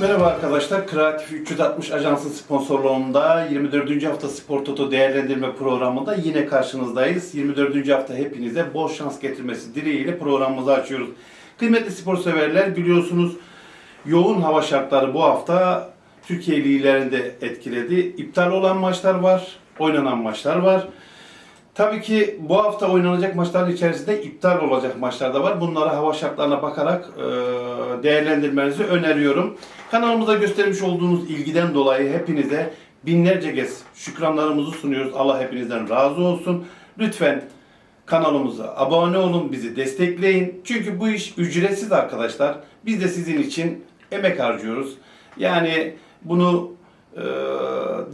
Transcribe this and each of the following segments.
Merhaba arkadaşlar. Kreatif 360 Ajansı sponsorluğunda 24. hafta Spor Toto değerlendirme programında yine karşınızdayız. 24. hafta hepinize bol şans getirmesi dileğiyle programımızı açıyoruz. Kıymetli spor severler biliyorsunuz yoğun hava şartları bu hafta Türkiye liglerini de etkiledi. İptal olan maçlar var, oynanan maçlar var. Tabii ki bu hafta oynanacak maçların içerisinde iptal olacak maçlar da var. Bunlara hava şartlarına bakarak e, değerlendirmenizi öneriyorum. Kanalımıza göstermiş olduğunuz ilgiden dolayı hepinize binlerce kez şükranlarımızı sunuyoruz. Allah hepinizden razı olsun. Lütfen kanalımıza abone olun, bizi destekleyin. Çünkü bu iş ücretsiz arkadaşlar. Biz de sizin için emek harcıyoruz. Yani bunu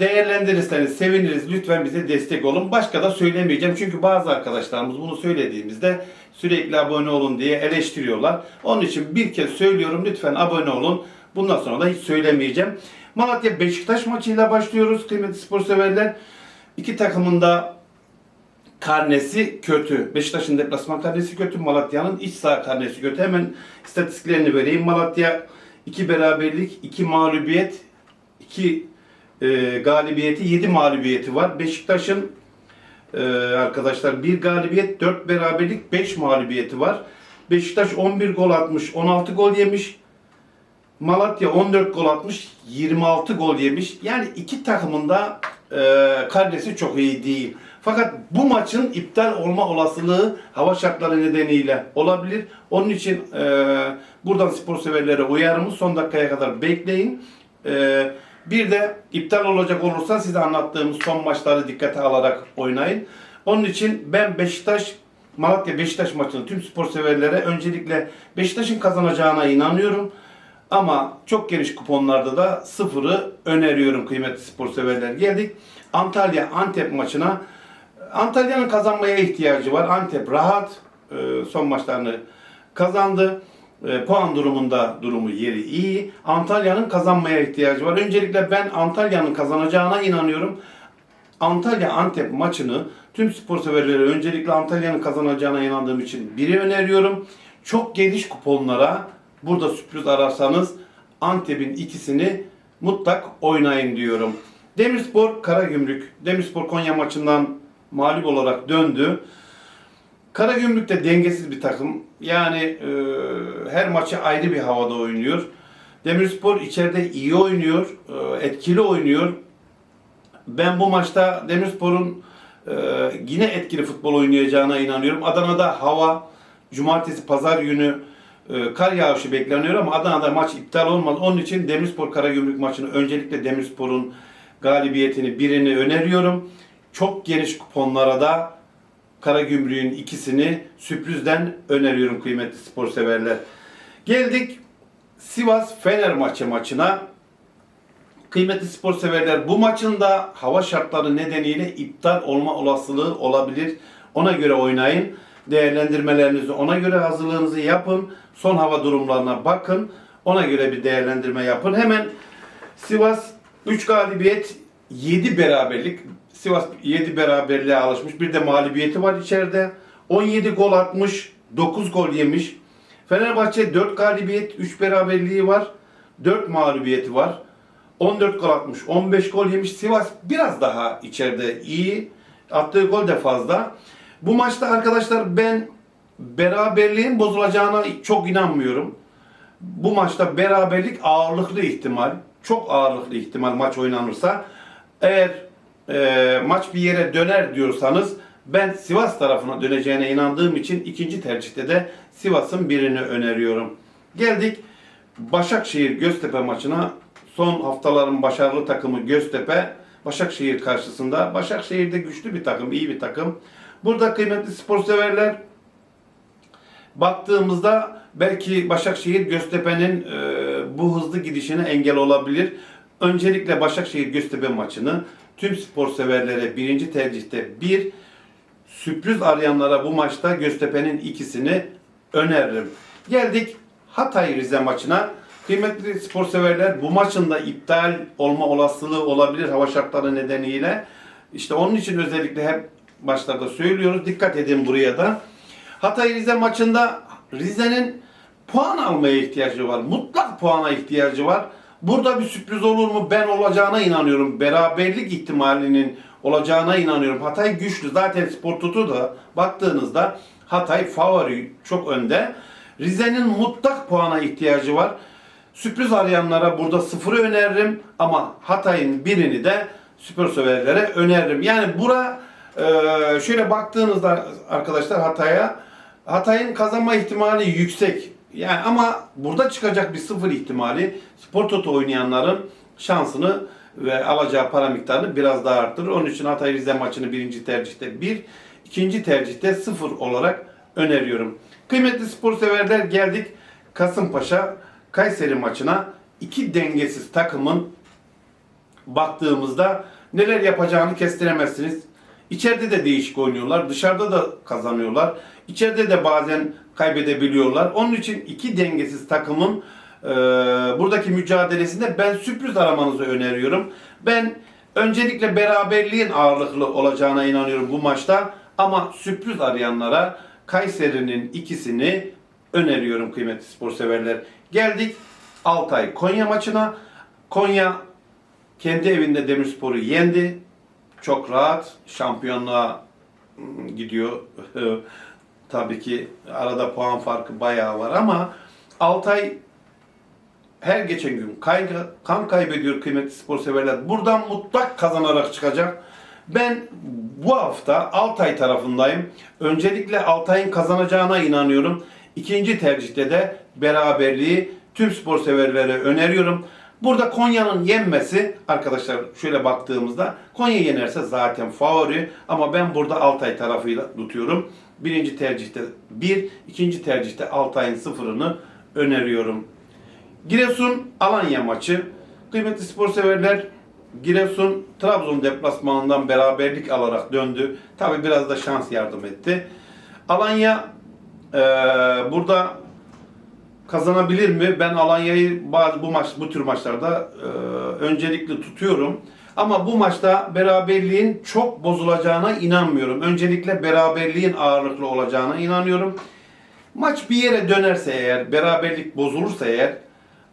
değerlendirirseniz seviniriz. Lütfen bize destek olun. Başka da söylemeyeceğim. Çünkü bazı arkadaşlarımız bunu söylediğimizde sürekli abone olun diye eleştiriyorlar. Onun için bir kez söylüyorum. Lütfen abone olun. Bundan sonra da hiç söylemeyeceğim. Malatya Beşiktaş maçıyla başlıyoruz kıymetli spor severler. İki takımın da karnesi kötü. Beşiktaş'ın deplasman karnesi kötü. Malatya'nın iç saha karnesi kötü. Hemen istatistiklerini vereyim. Malatya 2 beraberlik, 2 mağlubiyet, 2 e, galibiyeti, 7 mağlubiyeti var. Beşiktaş'ın e, arkadaşlar 1 galibiyet, 4 beraberlik, 5 mağlubiyeti var. Beşiktaş 11 gol atmış, 16 gol yemiş. Malatya 14 gol atmış, 26 gol yemiş. Yani iki takımın da e, karnesi çok iyi değil. Fakat bu maçın iptal olma olasılığı hava şartları nedeniyle olabilir. Onun için e, buradan spor severlere uyarımız son dakikaya kadar bekleyin. E, bir de iptal olacak olursa size anlattığımız son maçları dikkate alarak oynayın. Onun için ben Beşiktaş Malatya Beşiktaş maçını tüm spor severlere öncelikle Beşiktaş'ın kazanacağına inanıyorum. Ama çok geniş kuponlarda da sıfırı öneriyorum kıymetli spor severler. Geldik Antalya Antep maçına. Antalya'nın kazanmaya ihtiyacı var. Antep rahat e, son maçlarını kazandı. E, puan durumunda durumu yeri iyi. Antalya'nın kazanmaya ihtiyacı var. Öncelikle ben Antalya'nın kazanacağına inanıyorum. Antalya Antep maçını tüm spor severlere öncelikle Antalya'nın kazanacağına inandığım için biri öneriyorum. Çok geniş kuponlara burada sürpriz ararsanız Antep'in ikisini mutlak oynayın diyorum. Demirspor Karagümrük. Demirspor Konya maçından mağlup olarak döndü. Karagümrük de dengesiz bir takım. Yani e, her maçı ayrı bir havada oynuyor. Demirspor içeride iyi oynuyor, e, etkili oynuyor. Ben bu maçta Demirspor'un e, yine etkili futbol oynayacağına inanıyorum. Adana'da hava, cumartesi, pazar günü e, kar yağışı bekleniyor ama Adana'da maç iptal olmaz. Onun için Demirspor Karagümrük maçını öncelikle Demirspor'un galibiyetini birini öneriyorum. Çok geniş kuponlara da Karagümrük'ün ikisini sürprizden öneriyorum kıymetli spor severler. Geldik Sivas Fener maçı maçına. Kıymetli spor severler bu maçın da hava şartları nedeniyle iptal olma olasılığı olabilir. Ona göre oynayın. Değerlendirmelerinizi ona göre hazırlığınızı yapın. Son hava durumlarına bakın. Ona göre bir değerlendirme yapın. Hemen Sivas 3 galibiyet 7 beraberlik. Sivas 7 beraberliğe alışmış. Bir de mağlubiyeti var içeride. 17 gol atmış. 9 gol yemiş. Fenerbahçe 4 galibiyet 3 beraberliği var. 4 mağlubiyeti var. 14 gol atmış. 15 gol yemiş. Sivas biraz daha içeride iyi. Attığı gol de fazla. Bu maçta arkadaşlar ben beraberliğin bozulacağına çok inanmıyorum. Bu maçta beraberlik ağırlıklı ihtimal. Çok ağırlıklı ihtimal maç oynanırsa. Eğer e, maç bir yere döner diyorsanız ben Sivas tarafına döneceğine inandığım için ikinci tercihte de Sivas'ın birini öneriyorum. Geldik Başakşehir Göztepe maçına. Son haftaların başarılı takımı Göztepe Başakşehir karşısında. Başakşehir de güçlü bir takım, iyi bir takım. Burada kıymetli spor severler baktığımızda belki Başakşehir Göztepe'nin e, bu hızlı gidişine engel olabilir. Öncelikle Başakşehir Göztepe maçını tüm spor severlere birinci tercihte bir sürpriz arayanlara bu maçta Göztepe'nin ikisini öneririm. Geldik Hatay Rize maçına. Kıymetli spor severler bu maçın da iptal olma olasılığı olabilir hava şartları nedeniyle. İşte onun için özellikle hep başlarda söylüyoruz. Dikkat edin buraya da. Hatay Rize maçında Rize'nin puan almaya ihtiyacı var. Mutlak puana ihtiyacı var. Burada bir sürpriz olur mu? Ben olacağına inanıyorum. Beraberlik ihtimalinin olacağına inanıyorum. Hatay güçlü. Zaten Spor Toto da baktığınızda Hatay favori çok önde. Rize'nin mutlak puana ihtiyacı var. Sürpriz arayanlara burada sıfırı öneririm ama Hatay'ın birini de spor severlere öneririm. Yani bura e, şöyle baktığınızda arkadaşlar Hatay'a Hatay'ın kazanma ihtimali yüksek. Yani ama burada çıkacak bir sıfır ihtimali spor toto oynayanların şansını ve alacağı para miktarını biraz daha arttırır. Onun için Hatay Rize maçını birinci tercihte bir, ikinci tercihte sıfır olarak öneriyorum. Kıymetli spor severler geldik Kasımpaşa Kayseri maçına. iki dengesiz takımın baktığımızda neler yapacağını kestiremezsiniz. İçeride de değişik oynuyorlar, dışarıda da kazanıyorlar. İçeride de bazen kaybedebiliyorlar. Onun için iki dengesiz takımın e, buradaki mücadelesinde ben sürpriz aramanızı öneriyorum. Ben öncelikle beraberliğin ağırlıklı olacağına inanıyorum bu maçta. Ama sürpriz arayanlara Kayseri'nin ikisini öneriyorum kıymetli spor severler. Geldik Altay Konya maçına. Konya kendi evinde Demirspor'u yendi. Çok rahat şampiyonluğa mm, gidiyor. Tabii ki arada puan farkı bayağı var ama Altay her geçen gün kay- kan kaybediyor kıymetli spor severler. Buradan mutlak kazanarak çıkacak. Ben bu hafta Altay tarafındayım. Öncelikle Altay'ın kazanacağına inanıyorum. İkinci tercihte de beraberliği tüm spor severlere öneriyorum. Burada Konya'nın yenmesi arkadaşlar şöyle baktığımızda Konya yenerse zaten favori ama ben burada Altay tarafıyla tutuyorum. Birinci tercihte 1, ikinci tercihte Altay'ın sıfırını öneriyorum. Giresun Alanya maçı. Kıymetli spor severler Giresun Trabzon deplasmanından beraberlik alarak döndü. Tabi biraz da şans yardım etti. Alanya eee, burada kazanabilir mi? Ben Alanya'yı bazı bu maç bu tür maçlarda eee, öncelikli tutuyorum. Ama bu maçta beraberliğin çok bozulacağına inanmıyorum. Öncelikle beraberliğin ağırlıklı olacağına inanıyorum. Maç bir yere dönerse eğer, beraberlik bozulursa eğer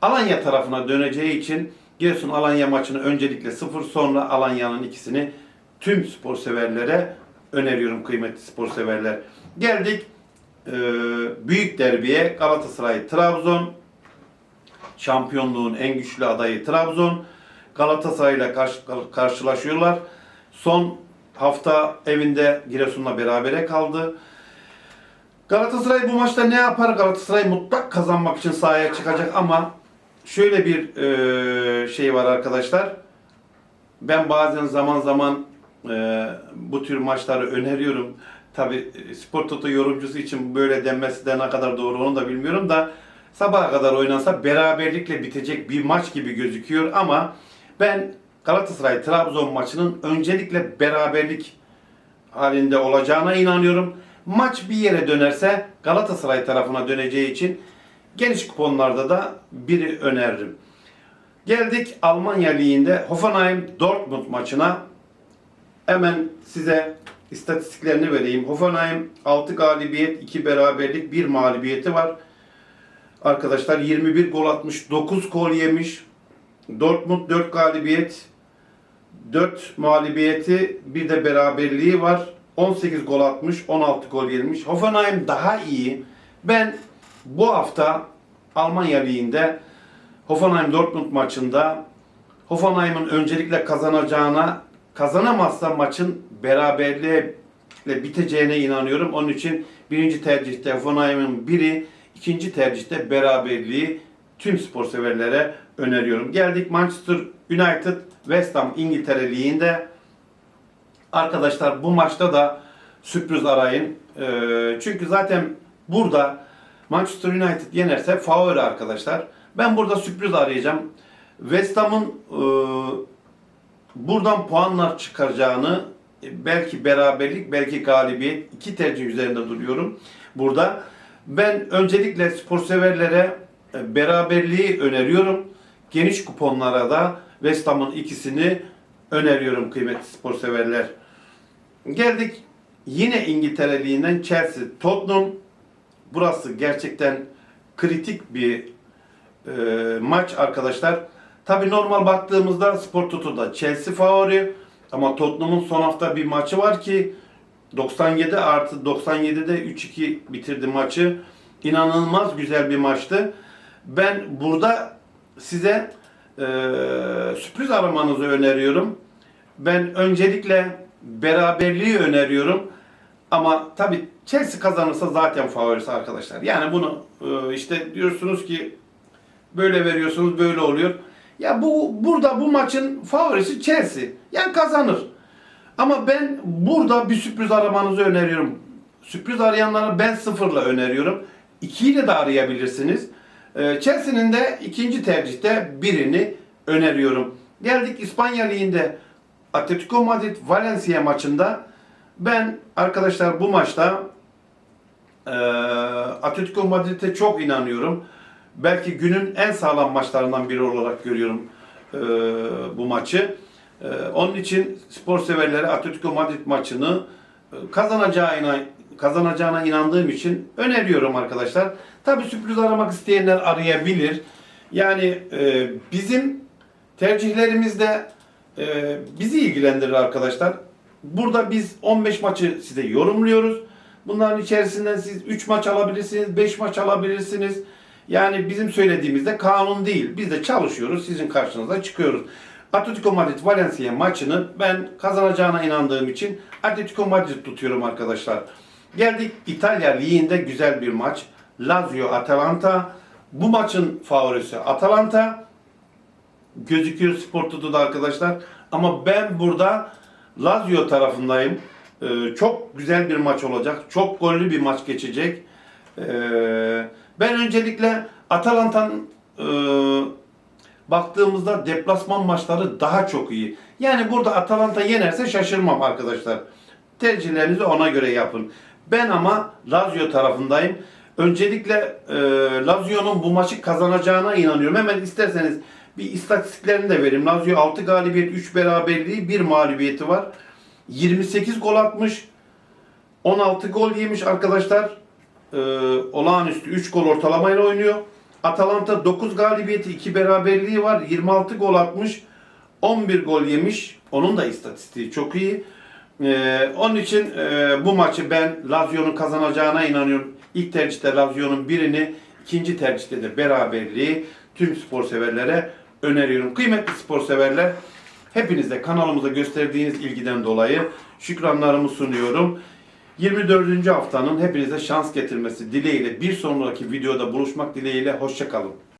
Alanya tarafına döneceği için Giresun Alanya maçını öncelikle sıfır sonra Alanya'nın ikisini tüm spor severlere öneriyorum kıymetli spor severler. Geldik eee, büyük derbiye Galatasaray Trabzon şampiyonluğun en güçlü adayı Trabzon Galatasaray ile karşı- karşılaşıyorlar. Son hafta evinde Giresun'la berabere kaldı. Galatasaray bu maçta ne yapar? Galatasaray mutlak kazanmak için sahaya çıkacak ama şöyle bir e, şey var arkadaşlar. Ben bazen zaman zaman e, bu tür maçları öneriyorum. Tabi spor toto yorumcusu için böyle denmesi de ne kadar doğru onu da bilmiyorum da sabaha kadar oynansa beraberlikle bitecek bir maç gibi gözüküyor ama ben Galatasaray Trabzon maçının öncelikle beraberlik halinde olacağına inanıyorum. Maç bir yere dönerse Galatasaray tarafına döneceği için geniş kuponlarda da biri öneririm. Geldik Almanya Ligi'nde Hoffenheim Dortmund maçına. Hemen size istatistiklerini vereyim. Hoffenheim 6 galibiyet, 2 beraberlik, 1 mağlubiyeti var. Arkadaşlar 21 gol atmış, 9 gol yemiş. Dortmund 4 galibiyet, 4 mağlubiyeti, bir de beraberliği var. 18 gol atmış, 16 gol yemiş. Hoffenheim daha iyi. Ben bu hafta Almanya Ligi'nde Hoffenheim Dortmund maçında Hoffenheim'ın öncelikle kazanacağına, kazanamazsa maçın beraberliğe biteceğine inanıyorum. Onun için birinci tercihte Hoffenheim'in biri, ikinci tercihte beraberliği tüm spor severlere öneriyorum. Geldik Manchester United West Ham İngiltere Ligi'nde. Arkadaşlar bu maçta da sürpriz arayın. Ee, çünkü zaten burada Manchester United yenerse favori arkadaşlar. Ben burada sürpriz arayacağım. West Ham'ın e, buradan puanlar çıkaracağını belki beraberlik belki galibiyet iki tercih üzerinde duruyorum burada. Ben öncelikle spor severlere e, beraberliği öneriyorum. Geniş kuponlara da West Ham'ın ikisini öneriyorum kıymetli spor severler. Geldik yine İngiltere Ligi'nden Chelsea Tottenham. Burası gerçekten kritik bir e, maç arkadaşlar. Tabi normal baktığımızda Spor Toto'da Chelsea favori ama Tottenham'ın son hafta bir maçı var ki 97 artı 97'de 3-2 bitirdi maçı. İnanılmaz güzel bir maçtı. Ben burada size e, sürpriz aramanızı öneriyorum. Ben öncelikle beraberliği öneriyorum. Ama tabii Chelsea kazanırsa zaten favorisi arkadaşlar. Yani bunu e, işte diyorsunuz ki böyle veriyorsunuz böyle oluyor. Ya bu burada bu maçın favorisi Chelsea. Yani kazanır. Ama ben burada bir sürpriz aramanızı öneriyorum. Sürpriz arayanlara ben sıfırla öneriyorum. 2 ile de arayabilirsiniz. Ee, Chelsea'nin de ikinci tercihte birini öneriyorum. Geldik İspanya Ligi'nde Atletico Madrid Valencia maçında ben arkadaşlar bu maçta e, Atletico Madrid'e çok inanıyorum. Belki günün en sağlam maçlarından biri olarak görüyorum e, bu maçı. E, onun için spor severlere Atletico Madrid maçını e, kazanacağına kazanacağına inandığım için öneriyorum arkadaşlar. Tabii sürpriz aramak isteyenler arayabilir. Yani e, bizim tercihlerimizde e, bizi ilgilendirir arkadaşlar. Burada biz 15 maçı size yorumluyoruz. Bunların içerisinden siz 3 maç alabilirsiniz, 5 maç alabilirsiniz. Yani bizim söylediğimizde kanun değil. Biz de çalışıyoruz, sizin karşınıza çıkıyoruz. Atletico Madrid Valencia maçını ben kazanacağına inandığım için Atletico Madrid tutuyorum arkadaşlar. Geldik İtalya Ligi'nde güzel bir maç. Lazio Atalanta. Bu maçın favorisi Atalanta. Gözüküyor Spor Toto'da arkadaşlar. Ama ben burada Lazio tarafındayım. Ee, çok güzel bir maç olacak. Çok gollü bir maç geçecek. Ee, ben öncelikle Atalanta'nın e, baktığımızda deplasman maçları daha çok iyi. Yani burada Atalanta yenerse şaşırmam arkadaşlar. Tercihlerinizi ona göre yapın. Ben ama Lazio tarafındayım. Öncelikle e, Lazio'nun bu maçı kazanacağına inanıyorum. Hemen isterseniz bir istatistiklerini de vereyim. Lazio 6 galibiyet, 3 beraberliği, 1 mağlubiyeti var. 28 gol atmış. 16 gol yemiş arkadaşlar. Ee, olağanüstü 3 gol ortalamayla oynuyor. Atalanta 9 galibiyeti, 2 beraberliği var. 26 gol atmış. 11 gol yemiş. Onun da istatistiği çok iyi. Ee, onun için e, bu maçı ben Lazio'nun kazanacağına inanıyorum. İlk tercihte Lazio'nun birini, ikinci tercihte de beraberliği tüm spor severlere öneriyorum. Kıymetli spor severler, hepinize kanalımıza gösterdiğiniz ilgiden dolayı şükranlarımı sunuyorum. 24. haftanın hepinize şans getirmesi dileğiyle bir sonraki videoda buluşmak dileğiyle hoşçakalın.